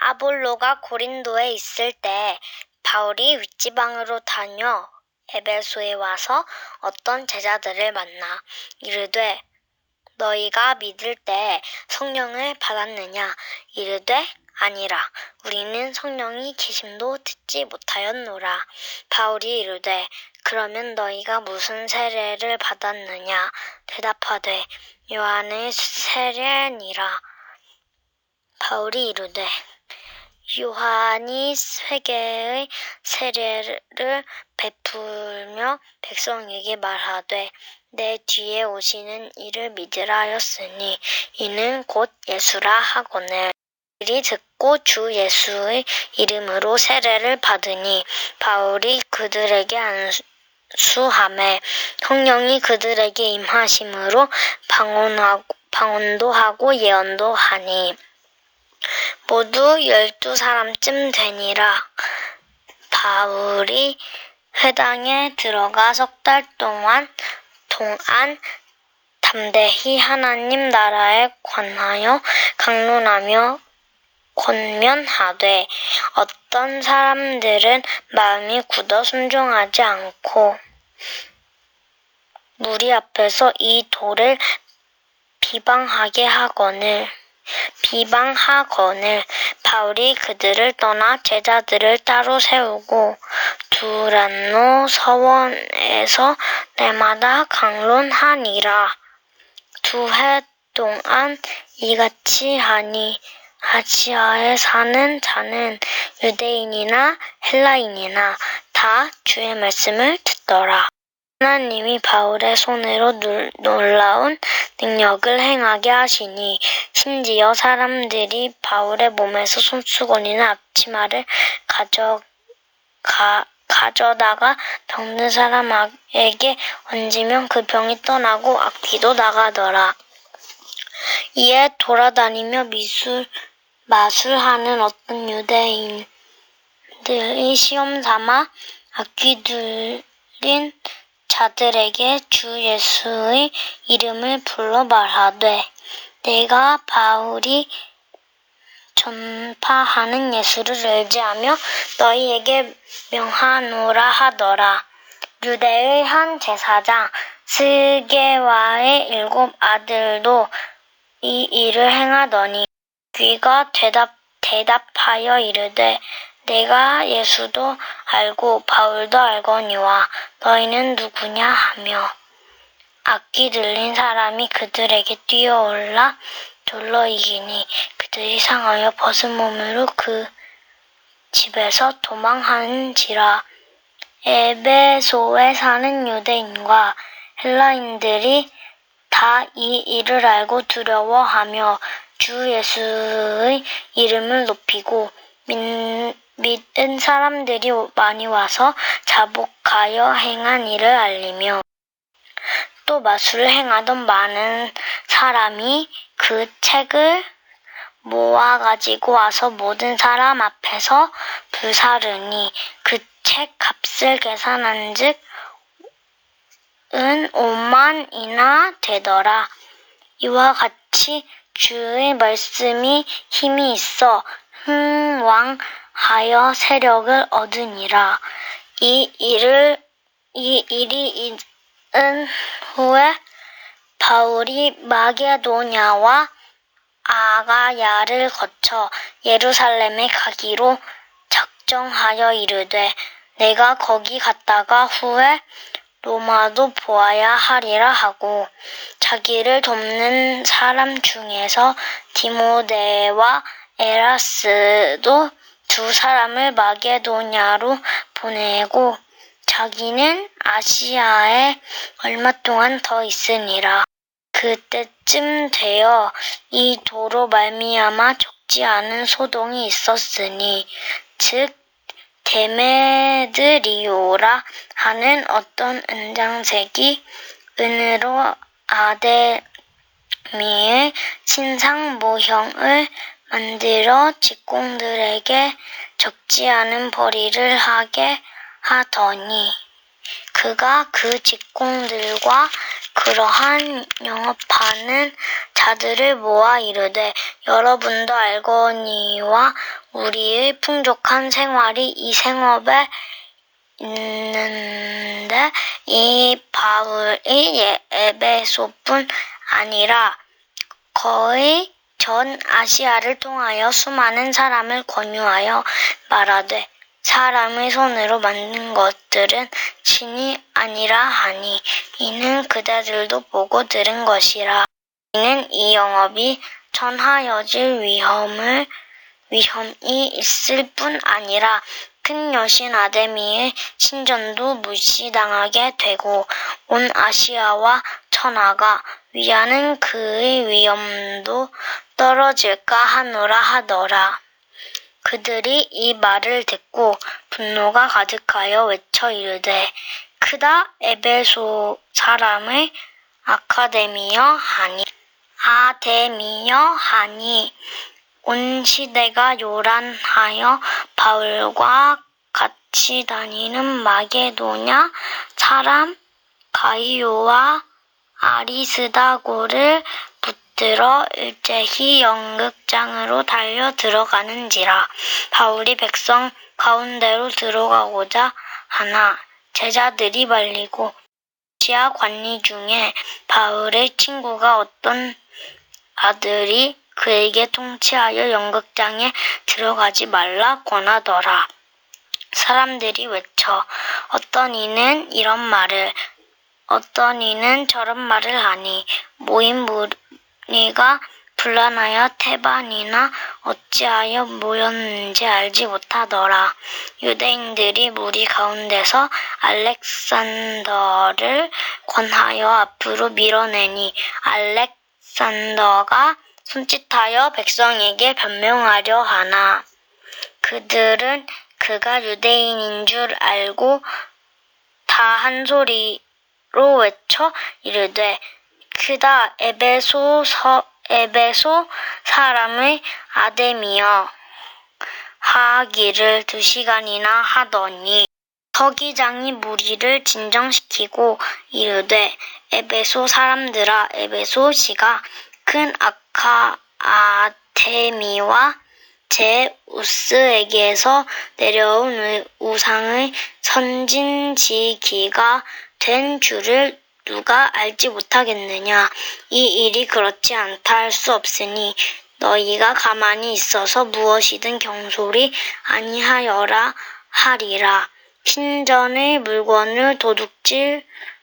아볼로가 고린도에 있을 때 바울이 윗지방으로 다녀 에베소에 와서 어떤 제자들을 만나 이르되 너희가 믿을 때 성령을 받았느냐? 이르되 아니라 우리는 성령이 계심도 듣지 못하였노라. 바울이 이르되 그러면 너희가 무슨 세례를 받았느냐? 대답하되 요한의 세례니라. 바울이 이르되 요한이 세계의 세례를 베풀며 백성에게 말하되 내 뒤에 오시는 이를 믿으라 하였으니 이는 곧 예수라 하거늘. 이리 듣고 주 예수의 이름으로 세례를 받으니 바울이 그들에게 안수함에 성령이 그들에게 임하심으로 방언하고 방언도 하고 예언도 하니 모두 열두 사람쯤 되니라. 바울이 회당에 들어가 석 달 동안 동안 담대히 하나님 나라에 관하여 강론하며 권면하되 어떤 사람들은 마음이 굳어 순종하지 않고 무리 앞에서 이 돌을 비방하게 하거늘 비방하거늘 바울이 그들을 떠나 제자들을 따로 세우고 두란노 서원에서 날마다 강론하니라 두 해 동안 이같이 하니 아시아에 사는 자는 유대인이나 헬라인이나 다 주의 말씀을 듣더라. 하나님이 바울의 손으로 놀- 놀라운 능력을 행하게 하시니 심지어 사람들이 바울의 몸에서 손수건이나 앞치마를 가져가 가져다가 병든 사람에게 얹으면 그 병이 떠나고 악귀도 나가더라. 이에 돌아다니며 미술 마술하는 어떤 유대인들이 시험 삼아 악귀 들린 자들에게 주 예수의 이름을 불러 말하되 내가 바울이 전파하는 예수를 의지하며 너희에게 명하노라 하더라. 유대의 한 제사장 스게와의 일곱 아들도 이 일을 행하더니 귀가 대답, 대답하여 이르되 내가 예수도 알고 바울도 알거니와 너희는 누구냐 하며 악기 들린 사람이 그들에게 뛰어올라 돌로 이기니 그들이 상하여 벗은 몸으로 그 집에서 도망하는지라. 에베소에 사는 유대인과 헬라인들이 다 이 일을 알고 두려워하며 주 예수의 이름을 높이고 믿, 믿은 사람들이 많이 와서 자복하여 행한 일을 알리며 또 마술을 행하던 많은 사람이 그 책을 모아 가지고 와서 모든 사람 앞에서 불사르니 그 책 값을 계산한즉 은 5만이나 되더라. 이와 같이 주의 말씀이 힘이 있어 흥왕 하여 세력을 얻으니라. 이 일을 이 일이 있은 후에 바울이 마게도냐와 아가야를 거쳐 예루살렘에 가기로 작정하여 이르되 내가 거기 갔다가 후에 로마도 보아야 하리라 하고 자기를 돕는 사람 중에서 디모데와 에라스도 두 사람을 마게도냐로 보내고 자기는 아시아에 얼마 동안 더 있으니라. 그때쯤 되어 이 도로 말미암아 적지 않은 소동이 있었으니 즉 데메드리오라 하는 어떤 은장색이 은으로 아데미의 신상 모형을 만들어 직공들에게 적지 않은 벌이를 하게 하더니 그가 그 직공들과 그러한 영업하는 자들을 모아 이르되 여러분도 알거니와 우리의 풍족한 생활이 이 생업에 있는데 이 바울이 예- 에베소뿐 아니라 거의 전 아시아를 통하여 수많은 사람을 권유하여 말하되 사람의 손으로 만든 것들은 진이 아니라 하니 이는 그대들도 보고 들은 것이라. 이는 이 영업이 전하여질 위험을 위험이 있을 뿐 아니라 큰 여신 아데미의 신전도 무시당하게 되고 온 아시아와 천하가 위하는 그의 위엄도 떨어질까 하노라 하더라. 그들이 이 말을 듣고 분노가 가득하여 외쳐 이르되 크다 에베소 사람의 아카데미여 하니 아데미여 하니 온 시대가 요란하여 바울과 같이 다니는 마게도냐 사람 가이오와 아리스다고를 붙 들어 일제히 연극장으로 달려 들어가는지라 바울이 백성 가운데로 들어가고자 하나 제자들이 말리고 시아 관리 중에 바울의 친구가 어떤 아들이 그에게 통치하여 연극장에 들어가지 말라 권하더라. 사람들이 외쳐 어떤 이는 이런 말을 어떤 이는 저런 말을 하니 모인 무리가 불란하여 태반이나 어찌하여 모였는지 알지 못하더라. 유대인들이 무리 가운데서 알렉산더를 권하여 앞으로 밀어내니 알렉산더가 손짓하여 백성에게 변명하려 하나 그들은 그가 유대인인 줄 알고 다 한 소리로 외쳐 이르되 그다 에베소 서 에베소 사람의 아데미여. 하기를 두 시간이나 하더니 서기장이 무리를 진정시키고 이르되 에베소 사람들아 에베소 시가 큰 아카 아테미와 제 우스에게서 내려온 의- 우상의 선진지기가 된 줄을 누가 알지 못하겠느냐. 이 일이 그렇지 않다 할 수 없으니 너희가 가만히 있어서 무엇이든 경솔이 아니하여라 하리라. 신전의 물건을 도둑질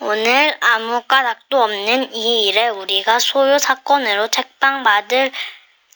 오늘 아무 까닭도 없는 이 일에 우리가 소요 사건으로 책방받을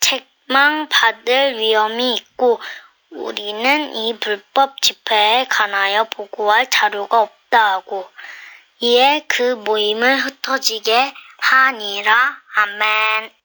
책망받을 위험이 있고 우리는 이 불법 집회에 관하여 보고할 자료가 없다 하고 이에 그 모임을 흩어지게 하니라 아멘.